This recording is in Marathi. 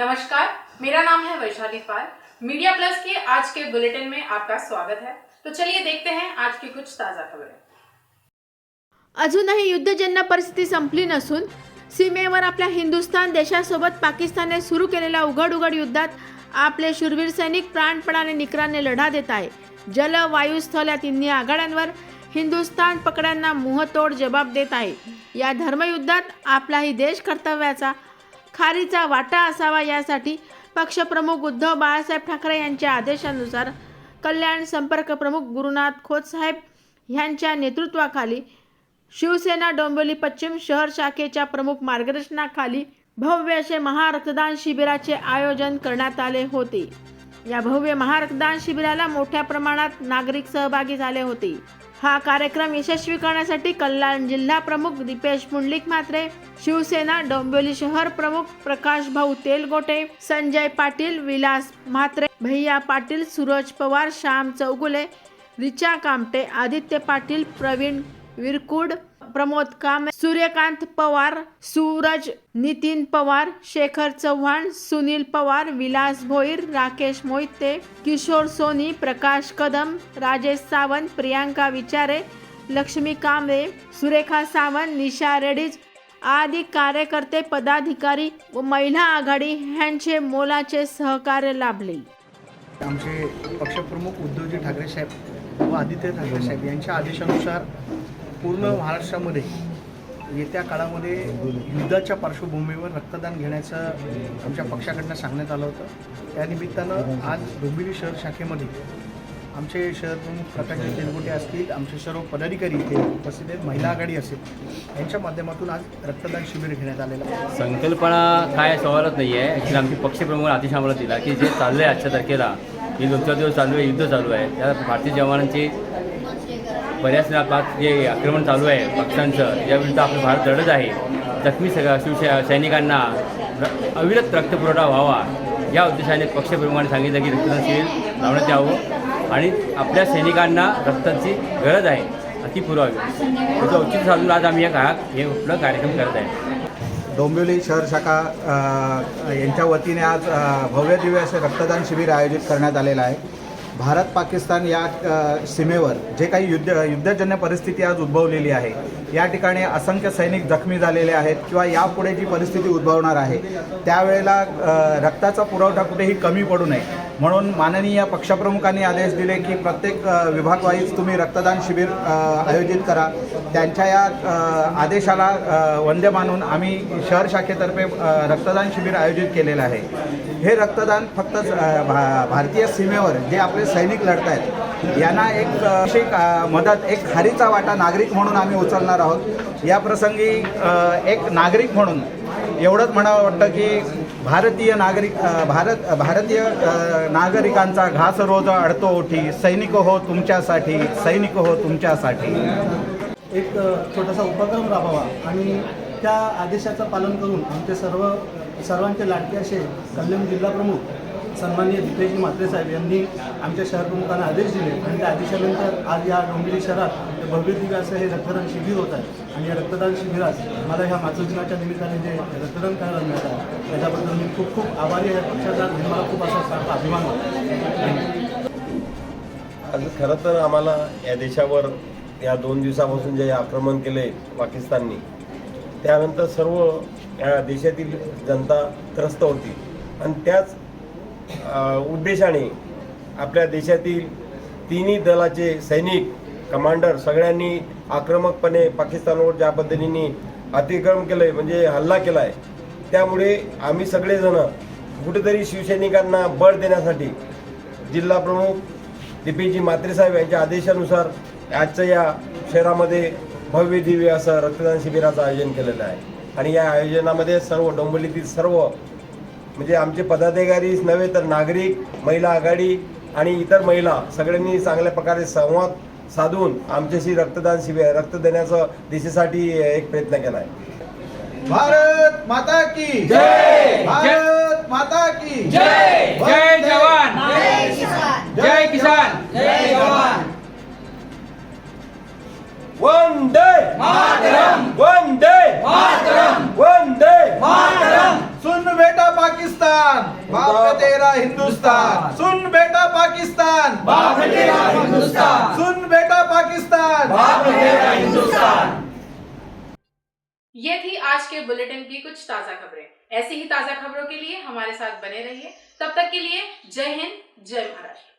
नमस्कार मेरा नाम है वैशाली पाल। मीडिया प्लस के आज के बुलेटिन में आपका स्वागत है। तो चलिए देखते हैं आज की कुछ ताज़ा खबरें। अजूनही युद्धजन्य परिस्थिती संपली नसून सीमेवर आपल्या हिंदुस्थान देशासोबत पाकिस्तानने सुरू केलेल्या उघड उघड युद्धात आपले शूरवीर सैनिक प्राणपणाने निकराने लढा देत आहे. जल वायू स्थल या तिन्ही आघाड्यांवर हिंदुस्थान पकड्यांना मुहतोड जबाब देत आहे. या धर्मयुद्धात आपलाही देश कर्तव्याचा खारीचा वाटा असावा यासाठी पक्षप्रमुख उद्धव बाळासाहेब ठाकरे यांच्या आदेशानुसार कल्याण संपर्क प्रमुख गुरुनाथ खोतसाहेब ह्यांच्या नेतृत्वाखाली शिवसेना डोंबिवली पश्चिम शहर शाखेच्या प्रमुख मार्गदर्शनाखाली भव्य असे महारक्तदान शिबिराचे आयोजन करण्यात आले होते. या भव्य महारक्तदान शिबिराला मोठ्या प्रमाणात नागरिक सहभागी झाले होते. हा कार्यक्रम यशस्वी करण्यासाठी कल्याण जिल्हा प्रमुख दीपेश पुंडलिक म्हात्रे शिवसेना डोंबिवली शहर प्रमुख प्रकाश भाऊ तेलगोटे संजय पाटील विलास म्हात्रे भैया पाटील सूरज पवार श्याम चौगुले रिचा कामटे आदित्य पाटील प्रवीण विरकुड प्रमोद कांबळे सूर्यकांत पवार सूरज नितीन पवार शेखर चव्हाण सुनील पवार विलास भोईर राकेश मोहिते किशोर सोनी प्रकाश कदम राजेश सावंत प्रियांका विचारे लक्ष्मी कांबळे सुरेखा सावंत निशा रेडीज आदी कार्यकर्ते पदाधिकारी व महिला आघाडी यांचे मोलाचे सहकार्य लाभले. आमचे पक्षप्रमुख उद्धवजी ठाकरे साहेब व आदित्य ठाकरे साहेब यांच्या आदेशानुसार पूर्ण महाराष्ट्रामध्ये येत्या काळामध्ये युद्धाच्या पार्श्वभूमीवर रक्तदान घेण्याचं आमच्या पक्षाकडनं सांगण्यात आलं होतं. त्यानिमित्तानं आज डोंबिवली शहर शाखेमध्ये आमचे शहर प्रमुख प्रकाश तेलगोटे असतील आमचे सर्व पदाधिकारी इथे उपस्थित आहेत महिला आघाडी असेल यांच्या माध्यमातून आज रक्तदान शिबिर घेण्यात आलेलं आहे. संकल्पना काय सवालच नाही आहे. ॲक्च्युली आमची पक्षप्रमुख आदेश आम्हाला दिला की जे चाललं आहे आजच्या तारखेला हे दोन चार दिवस चालू आहे युद्ध चालू आहे. त्या भारतीय जवानांची बऱ्याच भागात जे आक्रमण चालू आहे पक्षांचं याविरुद्ध आपलं भारत लढत आहे जखमी सगळ्या शिवसे सैनिकांना र- अविरत रक्तपुरवठा व्हावा या उद्देशाने पक्षप्रमुखांनी सांगितलं की रक्तदान शिबिर लावण्यात यावं आणि आपल्या सैनिकांना रक्ताची गरज आहे ती पुरावी. त्याचं औचित्य साधून आज आम्ही या काळात हे आपलं कार्यक्रम करत आहे. डोंबिवली शहर शाखा यांच्या वतीने आज भव्य दिव्य असे रक्तदान शिबिर आयोजित करण्यात आलेलं आहे. भारत पाकिस्तान या सीमेवर जे काही युद्ध युद्धजन्य परिस्थिती आज उद्भवलेली आहे या ठिकाणी असंख्य सैनिक जखमी झालेले आहेत किंवा यापुढे जी परिस्थिती उद्भवणार आहे त्यावेळेला रक्ताचा पुरवठा कुठेही कमी पडू नये. म्हणून माननीय पक्षप्रमुखांनी आदेश दिले की प्रत्येक विभागवाईज तुम्ही रक्तदान शिबिर आयोजित करा. त्यांच्या या आदेशाला वंद्य मानून आम्ही शहर शाखेतर्फे रक्तदान शिबिर आयोजित केलेलं आहे. हे रक्तदान फक्त भा भारतीय सीमेवर जे आपले सैनिक लढत आहेत यांना एक अ, मदत एक खारीचा वाटा नागरिक म्हणून आम्ही उचलणार आहोत. या प्रसंगी एक नागरिक म्हणून एवढंच म्हणावं वाटतं की भारतीय नागरिक भारत भारतीय नागरिकांचा घास रोज अडतो ओठी. सैनिक हो तुमच्यासाठी सैनिक हो तुमच्यासाठी. एक छोटासा उपक्रम राबवा आणि त्या आदेशाचं पालन करून आमचे सर्व सर्वांचे लाटके असे कल्याण जिल्हा प्रमुख सन्माननीय दीपेश म्हात्रे साहेब यांनी आमच्या शहर प्रमुखांना आदेश दिले. आणि त्या आदेशानंतर आज या डोंबिवली शहरात भव्य दिव्याचं असं हे रक्तदान शिबिर होत आहे. आणि या रक्तदान शिबिरात मला ह्या मातृ दिनाच्या निमित्ताने जे रक्तदान करायला मिळत आहे त्याच्याबद्दल मी खूप खूप आभारी आहे. पक्षाचा आणि मला खूप असा सारखा अभिमान वाटतो आज खरं तर आम्हाला या देशावर या दोन दिवसापासून जे आक्रमण केले पाकिस्ताननी त्यानंतर सर्व या देशातील जनता त्रस्त होती. आणि त्याच उद्देशाने आपल्या देशातील तिन्ही दलाचे सैनिक कमांडर सगळ्यांनी आक्रमकपणे पाकिस्तानवर ज्या पद्धतीने अतिक्रम केलं आहे म्हणजे हल्ला केला आहे त्यामुळे आम्ही सगळेजण कुठेतरी शिवसैनिकांना बळ देण्यासाठी जिल्हा प्रमुख दीपेशजी मात्रेसाहेब यांच्या आदेशानुसार आजच्या या शहरामध्ये भव्य दिव्य असं रक्तदान शिबिराचं आयोजन केलेलं आहे. आणि या आयोजनामध्ये सर्व डोंबिवलीतील सर्व म्हणजे आमचे पदाधिकारीच नव्हे तर नागरिक महिला आघाडी आणि इतर महिला सगळ्यांनी चांगल्या प्रकारे संवाद साधून आमच्याशी रक्तदान शिबिर रक्त देण्याचं देशासाठी एक प्रयत्न केला आहे भारत माता की जय! भारत माता की जय! जय जवान! जय किसान! जय मातरम बाप तेरा हिंदुस्तान। सुन बेटा पाकिस्तान। पाकिस्तान बाप है तेरा हिंदुस्तान। सुन बेटा पाकिस्तान। बाप है तेरा हिंदुस्तान। पाकिस्तान ये थी आज के बुलेटिन की कुछ ताज़ा खबरें। ऐसी ही ताज़ा खबरों के लिए हमारे साथ बने रहिए। तब तक के लिए जय हिंद जय महाराष्ट्र।